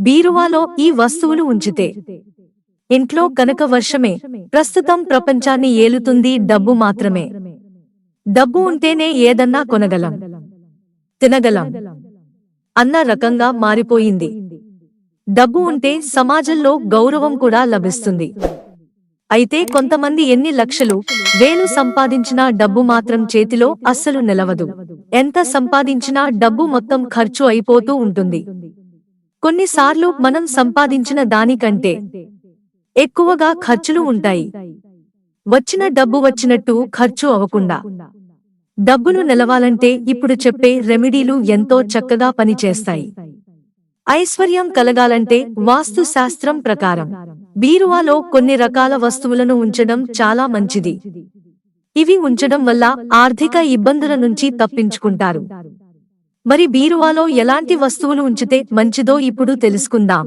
బీరువాలో ఈ వస్తువులు ఉంచితే. ఇంట్లో గనక వర్షమే ప్రస్తుతం ప్రపంచాన్ని ఏలుతుంది డబ్బు మాత్రమే. డబ్బు ఉంటేనే ఏదన్నా కొనగలం. తినగలం. అన్న రకంగా మారిపోయింది. డబ్బు ఉంటే సమాజంలో గౌరవం కూడా లభిస్తుంది. అయితే కొంతమంది ఎన్ని లక్షలు వేలు సంపాదించినా డబ్బు మాత్రం చేతిలో అస్సలు నిలవదు. ఎంత సంపాదించినా డబ్బు మొత్తం ఖర్చు అయిపోతూ ఉంటుంది. కొన్నిసార్లు మనం సంపాదించిన దానికంటే ఎక్కువగా ఖర్చులు ఉంటాయి. వచ్చిన డబ్బు వచ్చినట్టు ఖర్చు అవ్వకుండా. డబ్బును నిలవాలంటే ఇప్పుడు చెప్పే రెమెడీలు ఎంతో చక్కగా పనిచేస్తాయి. ఐశ్వర్యం కలగాలంటే వాస్తు శాస్త్రం ప్రకారం బీరువాలో కొన్ని రకాల వస్తువులను ఉంచడం చాలా మంచిది. ఇవి ఉంచడం వల్ల ఆర్థిక ఇబ్బందుల నుంచి తప్పించుకుంటారు. మరి బీరువాలో ఎలాంటి వస్తువులు ఉంచితే మంచిదో ఇప్పుడు తెలుసుకుందాం.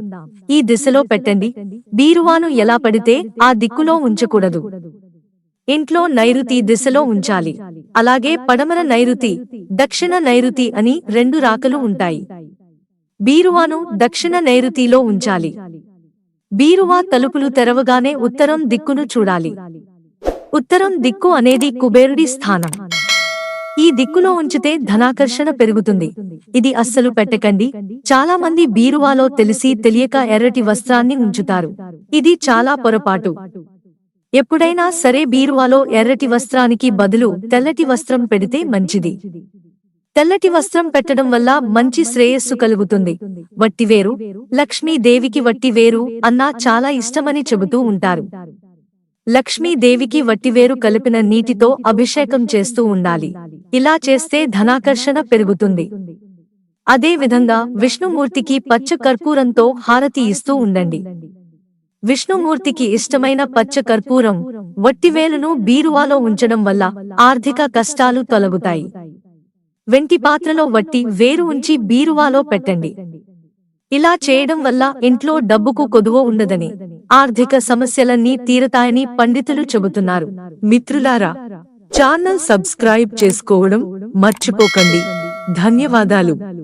ఈ దిశలో పెట్టండి. బీరువాను ఎలా పడితే ఆ దిక్కులో ఉంచకూడదు. ఇంట్లో నైరుతి దిశలో ఉంచాలి. అలాగే పడమర నైరుతి దక్షిణ నైరుతి అని రెండు రాకలు ఉంటాయి. బీరువాను దక్షిణ నైరుతిలో ఉంచాలి. బీరువా తలుపులు తెరవగానే ఉత్తరం దిక్కును చూడాలి. ఉత్తరం దిక్కు అనేది కుబేరుడి స్థానం. ఈ దిక్కులో ఉంచితే ధనాకర్షణ పెరుగుతుంది. ఇది అస్సలు పెట్టకండి. చాలా మంది బీరువాలో తెలిసి తెలియక ఎర్రటి వస్త్రాన్ని ఉంచుతారు. ఇది చాలా పొరపాటు. ఎప్పుడైనా సరే బీరువాలో ఎర్రటి వస్త్రానికి బదులు తెల్లటి వస్త్రం పెడితే మంచిది. తెల్లటి వస్త్రం పెట్టడం వల్ల మంచి శ్రేయస్సు కలుగుతుంది. వట్టివేరు లక్ష్మీదేవికి వట్టివేరు అన్నా చాలా ఇష్టమని చెబుతూ ఉంటారు. లక్ష్మీదేవికి వట్టివేరు కలిపిన నీటితో అభిషేకం చేస్తూ ఉండాలి. ఇలా చేస్తే ధనాకర్షణ పెరుగుతుంది. అదే విధంగా విష్ణుమూర్తికి పచ్చ కర్పూరంతో హారతి ఇస్తూ ఉండండి. విష్ణుమూర్తికి ఇష్టమైన పచ్చ కర్పూరం వట్టివేలును బీరువాలో ఉంచడం వల్ల ఆర్థిక కష్టాలు తొలగుతాయి. వెంటి పాత్రలో వట్టి వేరు ఉంచి బీరువాలో పెట్టండి. ఇలా చేయడం వల్ల ఇంట్లో డబ్బుకు కొదువ ఉండదని. ఆర్థిక సమస్యలన్నీ తీరతాయని పండితులు చెబుతున్నారు. మిత్రులారా ఛానల్ సబ్స్క్రైబ్ చేసుకోవడం మర్చిపోకండి. ధన్యవాదాలు.